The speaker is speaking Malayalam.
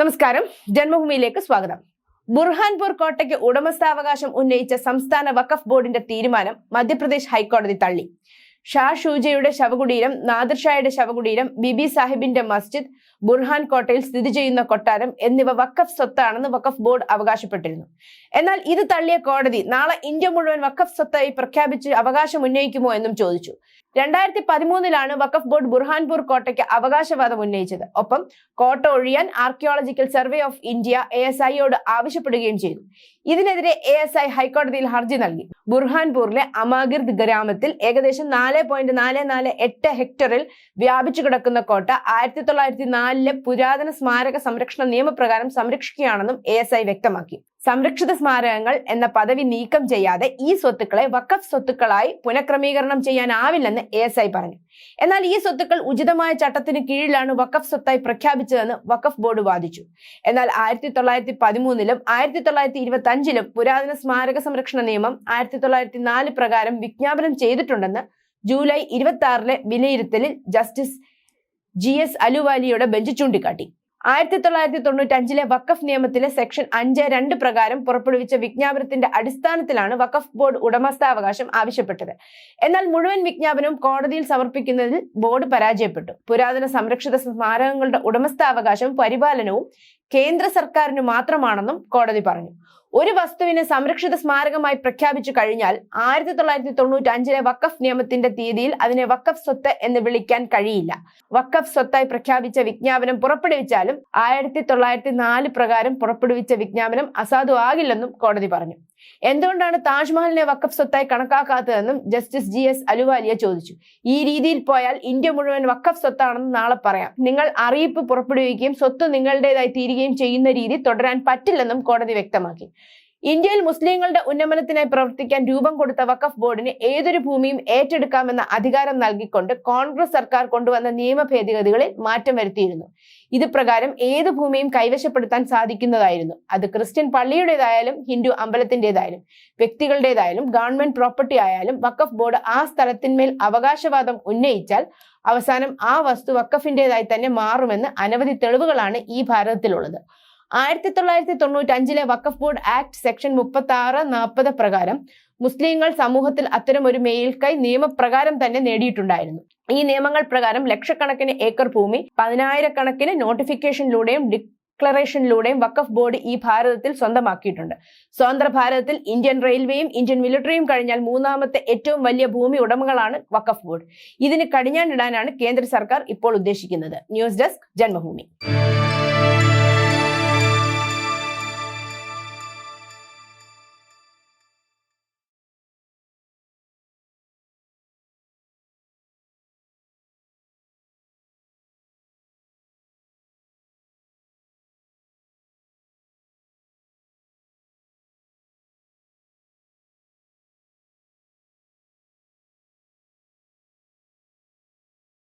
നമസ്കാരം. ജന്മഭൂമിയിലേക്ക് സ്വാഗതം. ബുർഹാൻപൂർ കോട്ടയ്ക്ക് ഉടമസ്ഥാവകാശം ഉന്നയിച്ച സംസ്ഥാന വഖഫ് ബോർഡിന്റെ തീരുമാനം മധ്യപ്രദേശ് ഹൈക്കോടതി തള്ളി. ഷാ ഷൂജയുടെ ശവകുടീരം നാദിർ ഷായുടെ ശവകുടീരം ബിബി സാഹിബിന്റെ മസ്ജിദ് ബുർഹാൻ കോട്ടയിൽ സ്ഥിതി ചെയ്യുന്ന കൊട്ടാരം എന്നിവ വഖഫ് സ്വത്താണെന്ന് വഖഫ് ബോർഡ് അവകാശപ്പെട്ടിരുന്നു. എന്നാൽ ഇത് തള്ളിയ കോടതി നാളെ ഇന്ത്യ മുഴുവൻ വഖഫ് സ്വത്തായി പ്രഖ്യാപിച്ച് അവകാശം ഉന്നയിക്കുമോ എന്നും ചോദിച്ചു. രണ്ടായിരത്തി പതിമൂന്നിലാണ് വഖഫ് ബോർഡ് ബുർഹാൻപൂർ കോട്ടയ്ക്ക് അവകാശവാദം ഉന്നയിച്ചത്. ഒപ്പം കോട്ട ഒഴിയാൻ archaeological survey of India A S ഐയോട് ആവശ്യപ്പെടുകയും ചെയ്തു. ഇതിനെതിരെ എ എസ് ഐ ഹൈക്കോടതിയിൽ ഹർജി നൽകി. ബുർഹാൻപൂരിലെ അമാഗിർദ് ഗ്രാമത്തിൽ ഏകദേശം നാല് പോയിന്റ് നാല് നാല് എട്ട് ഹെക്ടറിൽ വ്യാപിച്ചു കിടക്കുന്ന കോട്ട ആയിരത്തി തൊള്ളായിരത്തി നാലിലെ പുരാതന സ്മാരക സംരക്ഷണ നിയമപ്രകാരം സംരക്ഷിക്കുകയാണെന്നും എ എസ് ഐ വ്യക്തമാക്കി. സംരക്ഷിത സ്മാരകങ്ങൾ എന്ന പദവി നീക്കം ചെയ്യാതെ ഈ സ്വത്തുക്കളെ വക്കഫ് സ്വത്തുക്കളായി പുനഃക്രമീകരണം ചെയ്യാനാവില്ലെന്ന് എ എസ് ഐ പറഞ്ഞു. എന്നാൽ ഈ സ്വത്തുക്കൾ ഉചിതമായ ചട്ടത്തിന് കീഴിലാണ് വക്കഫ് സ്വത്തായി പ്രഖ്യാപിച്ചതെന്ന് വക്കഫ് ബോർഡ് വാദിച്ചു. എന്നാൽ ആയിരത്തി തൊള്ളായിരത്തി പതിമൂന്നിലും ആയിരത്തി തൊള്ളായിരത്തി ഇരുപത്തി അഞ്ചിലും പുരാതന സ്മാരക സംരക്ഷണ നിയമം ആയിരത്തി തൊള്ളായിരത്തി നാല് പ്രകാരം വിജ്ഞാപനം ചെയ്തിട്ടുണ്ടെന്ന് ജൂലൈ ഇരുപത്തി ആറിലെ വിലയിരുത്തലിൽ ജസ്റ്റിസ് ജി എസ് അലുവാലിയുടെ ബെഞ്ച് ചൂണ്ടിക്കാട്ടി. ആയിരത്തി തൊള്ളായിരത്തി തൊണ്ണൂറ്റി അഞ്ചിലെ വഖഫ് നിയമത്തിലെ സെക്ഷൻ അഞ്ച് രണ്ട് പ്രകാരം പുറപ്പെടുവിച്ച വിജ്ഞാപനത്തിന്റെ അടിസ്ഥാനത്തിലാണ് വഖഫ് ബോർഡ് ഉടമസ്ഥാവകാശം ആവശ്യപ്പെട്ടത്. എന്നാൽ മുഴുവൻ വിജ്ഞാപനവും കോടതിയിൽ സമർപ്പിക്കുന്നതിൽ ബോർഡ് പരാജയപ്പെട്ടു. പുരാതന സംരക്ഷിത സ്മാരകങ്ങളുടെ ഉടമസ്ഥാവകാശവും പരിപാലനവും കേന്ദ്ര സർക്കാരിന് മാത്രമാണെന്നും കോടതി പറഞ്ഞു. ഒരു വസ്തുവിനെ സംരക്ഷിത സ്മാരകമായി പ്രഖ്യാപിച്ചു കഴിഞ്ഞാൽ ആയിരത്തി തൊള്ളായിരത്തി തൊണ്ണൂറ്റി അഞ്ചിലെ വക്കഫ് നിയമത്തിന്റെ തീയതിയിൽ അതിനെ വക്കഫ് സ്വത്ത് എന്ന് വിളിക്കാൻ കഴിയില്ല. വക്കഫ് സ്വത്തായി പ്രഖ്യാപിച്ച വിജ്ഞാപനം പുറപ്പെടുവിച്ചാലും ആയിരത്തി തൊള്ളായിരത്തി നാല് പ്രകാരം പുറപ്പെടുവിച്ച വിജ്ഞാപനം അസാധുവാകില്ലെന്നും കോടതി പറഞ്ഞു. എന്തുകൊണ്ടാണ് താജ്മഹലിനെ വക്കഫ് സ്വത്തായി കണക്കാക്കാത്തതെന്നും ജസ്റ്റിസ് ജി എസ് അലുവാലിയ ചോദിച്ചു. ഈ രീതിയിൽ പോയാൽ ഇന്ത്യ മുഴുവൻ വക്കഫ് സ്വത്താണെന്ന് നാളെ പറയാം. നിങ്ങൾ അറിയിപ്പ് പുറപ്പെടുവിക്കുകയും സ്വത്ത് നിങ്ങളുടേതായി തീരുകയും ചെയ്യുന്ന രീതി തുടരാൻ പറ്റില്ലെന്നും കോടതി വ്യക്തമാക്കി. ഇന്ത്യയിൽ മുസ്ലിങ്ങളുടെ ഉന്നമനത്തിനായി പ്രവർത്തിക്കാൻ രൂപം കൊടുത്ത വഖഫ് ബോർഡിന് ഏതൊരു ഭൂമിയും ഏറ്റെടുക്കാമെന്ന അധികാരം നൽകിക്കൊണ്ട് കോൺഗ്രസ് സർക്കാർ കൊണ്ടുവന്ന നിയമ ഭേദഗതികളിൽ മാറ്റം വരുത്തിയിരുന്നു. ഇത് പ്രകാരം ഏത് ഭൂമിയും കൈവശപ്പെടുത്താൻ സാധിക്കുന്നതായിരുന്നു. അത് ക്രിസ്ത്യൻ പള്ളിയുടേതായാലും ഹിന്ദു അമ്പലത്തിന്റെതായാലും വ്യക്തികളുടേതായാലും ഗവൺമെന്റ് പ്രോപ്പർട്ടി ആയാലും വഖഫ് ബോർഡ് ആ സ്ഥലത്തിന്മേൽ അവകാശവാദം ഉന്നയിച്ചാൽ അവസാനം ആ വസ്തു വക്കഫിന്റെതായി തന്നെ മാറുമെന്ന് അനവധി തെളിവുകളാണ് ഈ ഭാരതത്തിലുള്ളത്. ആയിരത്തി തൊള്ളായിരത്തി തൊണ്ണൂറ്റി അഞ്ചിലെ വഖഫ് ബോർഡ് ആക്ട് സെക്ഷൻ മുപ്പത്തി ആറ് നാൽപ്പത് പ്രകാരം മുസ്ലിങ്ങൾ സമൂഹത്തിൽ അത്തരം ഒരു മേൽക്കൈ നിയമപ്രകാരം തന്നെ നേടിയിട്ടുണ്ടായിരുന്നു. ഈ നിയമങ്ങൾ പ്രകാരം ലക്ഷക്കണക്കിന് ഏക്കർ ഭൂമി പതിനായിരക്കണക്കിന് നോട്ടിഫിക്കേഷനിലൂടെയും ഡിക്ലറേഷനിലൂടെയും വഖഫ് ബോർഡ് ഈ ഭാരതത്തിൽ സ്വന്തമാക്കിയിട്ടുണ്ട്. സ്വതന്ത്ര ഭാരതത്തിൽ ഇന്ത്യൻ റെയിൽവേയും ഇന്ത്യൻ മിലിറ്ററിയും കഴിഞ്ഞാൽ മൂന്നാമത്തെ ഏറ്റവും വലിയ ഭൂമി ഉടമകളാണ് വഖഫ് ബോർഡ്. ഇതിന് കടിഞ്ഞാണിടാനാണ് കേന്ദ്ര സർക്കാർ ഇപ്പോൾ ഉദ്ദേശിക്കുന്നത്. News desk Janmabhumi.